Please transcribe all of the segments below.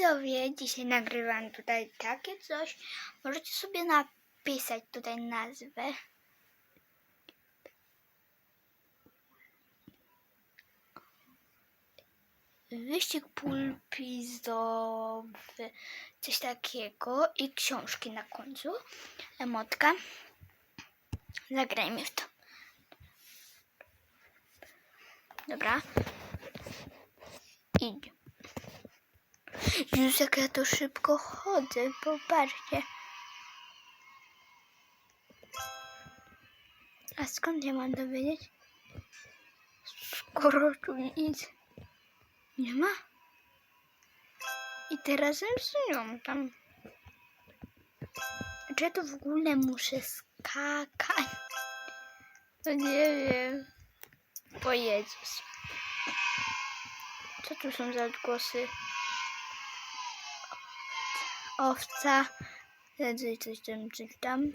widzowie, dzisiaj nagrywam tutaj takie coś. Możecie sobie napisać tutaj nazwę. Wyścig pulpizowy, coś takiego i książki na końcu. Emotka. Zagrajmy w to. Dobra. Idź. Już jak ja to szybko chodzę, popatrzcie. A skąd ja mam to wiedzieć? Skoro tu nic nie ma. I teraz z nią tam. Czy ja to w ogóle muszę skakać? No nie wiem. O Jezus. Co tu są za odgłosy? Owca. Coś, coś tam, coś tam.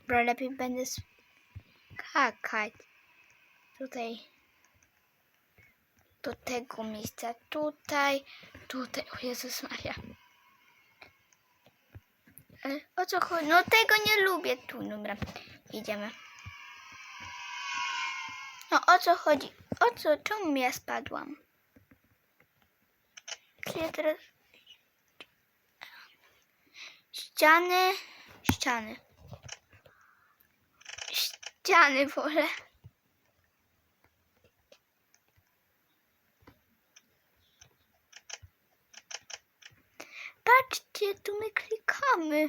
Dobra, lepiej będę skakać. Tutaj. Do tego miejsca. Tutaj. Tutaj. O Jezus Maria. Ale o co chodzi? No tego nie lubię. Tu, dobra. Idziemy. No o co chodzi? O co? Czemu ja spadłam? Czy ja teraz... Ściany... Ściany. Ściany wolę. Patrzcie, tu my klikamy.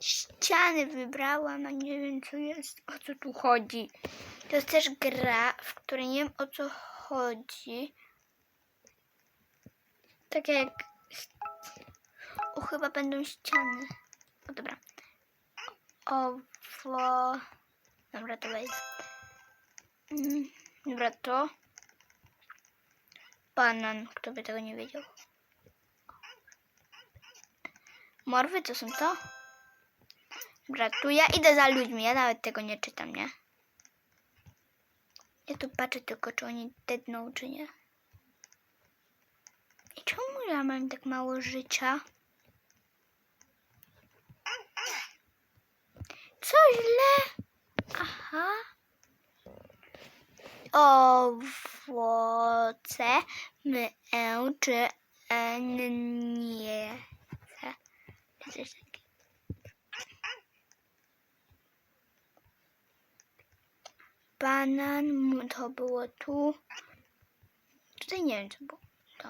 Ściany wybrałam, a nie wiem co jest, o co tu chodzi. To jest też gra, w której nie wiem o co chodzi. Tak jak... O, chyba będą ściany. O, dobra. Owo... Dobra, to wejdę. Mm, Dobra, to... Banan, kto by tego nie wiedział. Morwy, co są to? Dobra, tu ja idę za ludźmi, ja nawet tego nie czytam, nie? Ja tu patrzę tylko, czy oni dedną, czy nie. Ja mam tak mało życia? Co źle? Aha. Owoce e, czy nie. Banan to było tu. Tutaj nie wiem, co było to.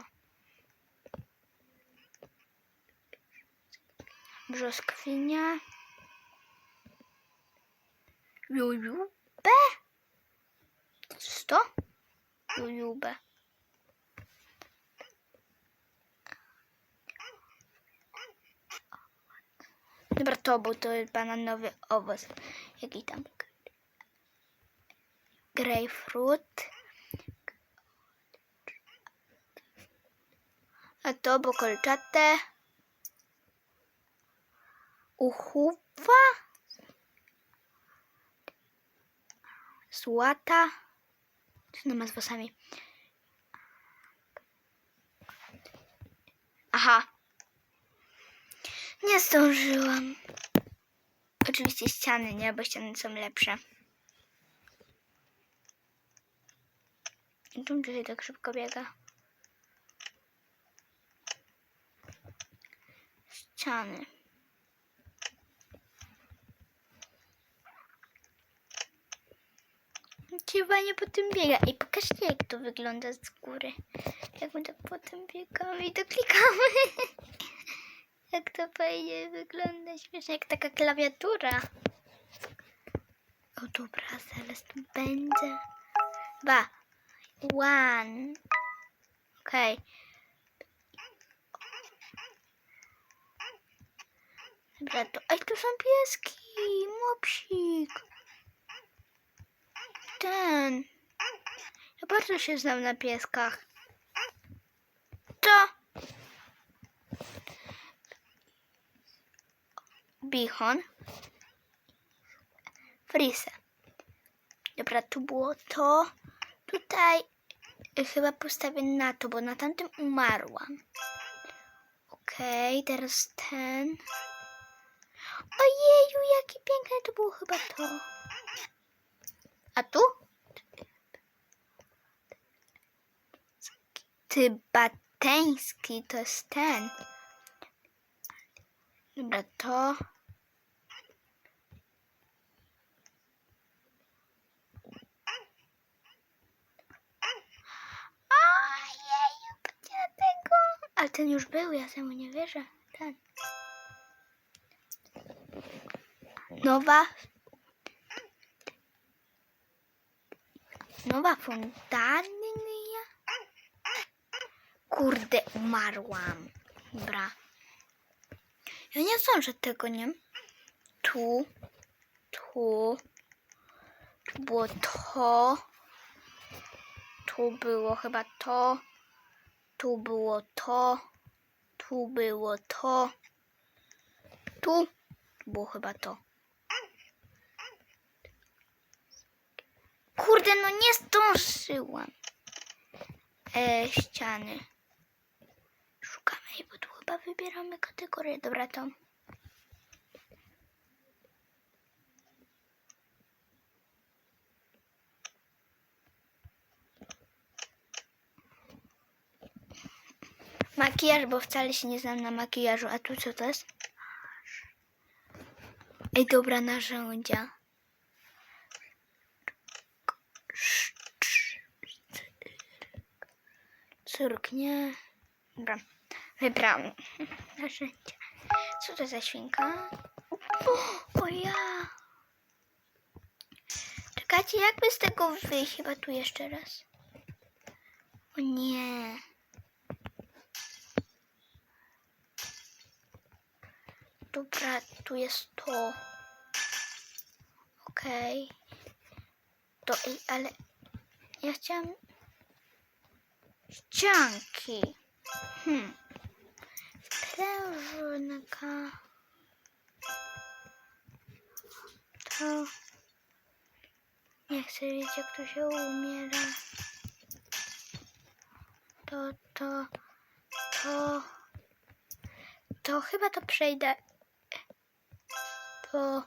Brzoskwinia. Jujubę? Co to? Jujubę. Dobra, to był to jest bananowy owoc. Jaki tam? Grapefruit. A to bo kolczate. Uchuwa. Złata. Co to ma z włosami? Aha. Nie zdążyłam. Oczywiście ściany, nie? Bo ściany są lepsze. Czemu tutaj tak szybko biega? Ściany. Chyba nie po tym biega. I pokażcie jak to wygląda z góry. Jak my tak po tym biegamy i to klikamy. jak to fajnie wygląda. Śmiesznie jak taka klawiatura. O dobra, zaraz tu będzie. Dwa. One. Okej. Dobra, to... Ej, tu są pieski. Mopsik. Ten. Ja bardzo się znam na pieskach. To. Bichon. Frise. Dobra, tu było to. Tutaj chyba postawię na to, bo na tamtym umarłam. Okej, teraz ten. Ojeju, jakie piękne to było chyba to. A tu? Tybateński to jest ten. Dobra, to. Ale ten już był, ja temu nie wierzę. Ten. Nowa. Nowa fontannia. Kurde, umarłam. Dobra. Ja nie zdążę tego, nie? Tu. Tu. Tu było to. Tu było chyba to. Tu było to. Tu było to. Tu było chyba to. Kurde, no nie zdążyłam. E, ściany. Szukamy jej, bo tu chyba wybieramy kategorię. Dobra, to. Makijaż, bo wcale się nie znam na makijażu. A tu co to jest? Ej, dobra, narzędzia. Córk, nie. Dobra, wybrałam narzędzia. Co to za świnka? O, o ja. Czekajcie, jakby z tego wyjść? Chyba tu jeszcze raz. O nie. Dobra, tu jest to. Okej. To, ej, ale ja chciałam ścianki. Hmm. Sprężynka. To nie chcę wiedzieć, jak to się umiera. To, to, to, to chyba to przejdę. To,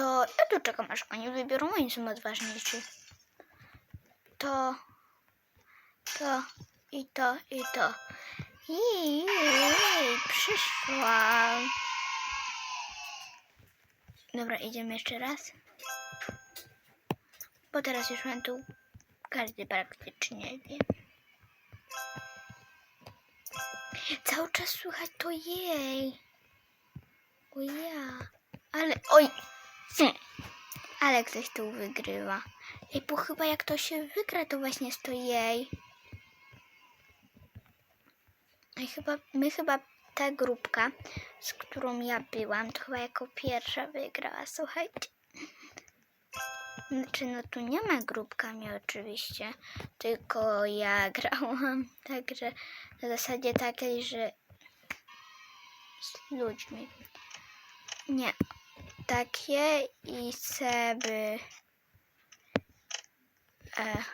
to ja tu czekam, aż oni wybiorą, oni są odważniejsi. To, to i to i to. I przyszłam. Dobra, idziemy jeszcze raz. Bo teraz już mam tu każdy praktycznie wie. Cały czas słychać to jej. O ja. Ale oj. Hmm. Ale ktoś tu wygrywa. Ej, bo chyba jak to się wygra, to właśnie jest to jej. Ej, chyba, my chyba ta grupka, z którą ja byłam, to chyba jako pierwsza wygrała, słuchajcie. Znaczy, no tu nie ma grupkami oczywiście, tylko ja grałam, także na zasadzie takiej, że z ludźmi. Nie, takie i seby. E,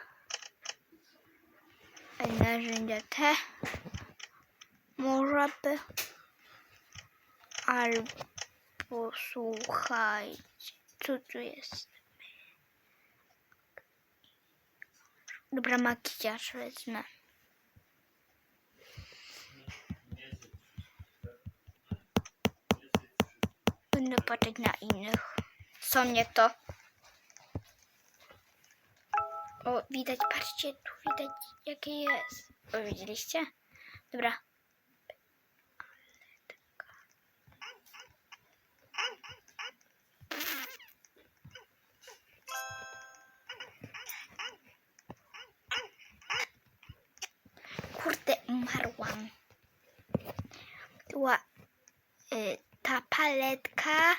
narzędzia te może by albo słuchajcie, co tu jest? Dobra, makijaż wezmę. Będę patrzeć na innych. Co mnie to? O, widać, patrzcie, tu widać jakie jest. O, widzieliście? Dobra. Kurde, umarłam. Była y, ta paletka.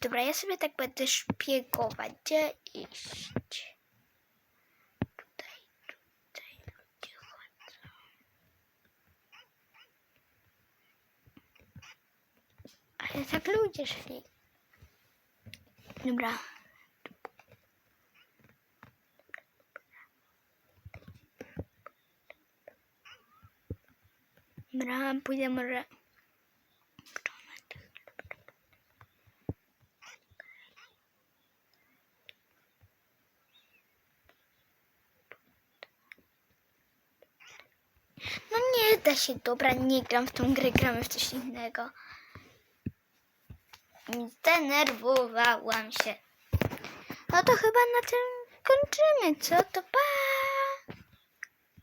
Dobra, ja sobie tak będę szpiegować. Gdzie iść? Tutaj, tutaj, ludzie chodzą. Ale tak ludzie szli. Dobra. Dobra, pójdę może... się, dobra, nie gram w tą grę, gramy w coś innego. Zdenerwowałam się. No to chyba na tym kończymy, co? To pa!